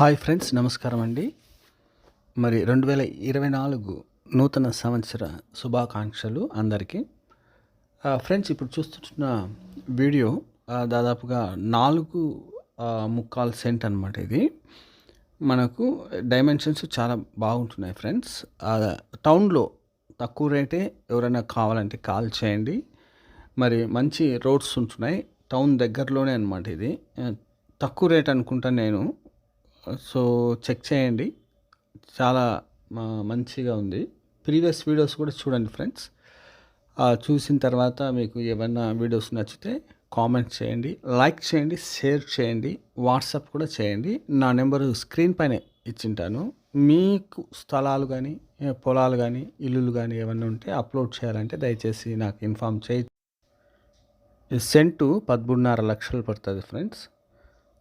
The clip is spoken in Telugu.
హాయ్ ఫ్రెండ్స్ నమస్కారం అండి. మరి రెండు వేల ఇరవై నాలుగు నూతన సంవత్సర శుభాకాంక్షలు అందరికీ. ఫ్రెండ్స్ ఇప్పుడు చూస్తున్న వీడియో దాదాపుగా నాలుగు ముక్కాలు ముక్కాల్ సెంట్ అనమాట ఇది. మనకు డైమెన్షన్స్ చాలా బాగుంటున్నాయి ఫ్రెండ్స్. టౌన్లో తక్కువ రేటే ఎవరైనా కావాలంటే కాల్ చేయండి. మరి మంచి రోడ్స్ ఉంటున్నాయి. టౌన్ దగ్గరలోనే అనమాట ఇది. తక్కువ రేట్ అనుకుంటా నేను. సో చెక్ చేయండి. చాలా మా- మంచిగా ఉంది. ప్రీవియస్ వీడియోస్ కూడా చూడండి ఫ్రెండ్స్. చూసిన తర్వాత మీకు ఏమైనా వీడియోస్ నచ్చితే కామెంట్ చేయండి. లైక్ చేయండి షేర్ చేయండి వాట్సాప్ కూడా చేయండి. నా నెంబరు స్క్రీన్ పైన ఇచ్చింటాను. మీకు స్థలాలు కానీ పొలాలు కానీ ఇల్లులు కానీ ఏమన్నా ఉంటే అప్లోడ్ చేయాలంటే దయచేసి నాకు ఇన్ఫామ్ చేయి. సెంటు పదమూడున్నర లక్షలు పడుతుంది friends.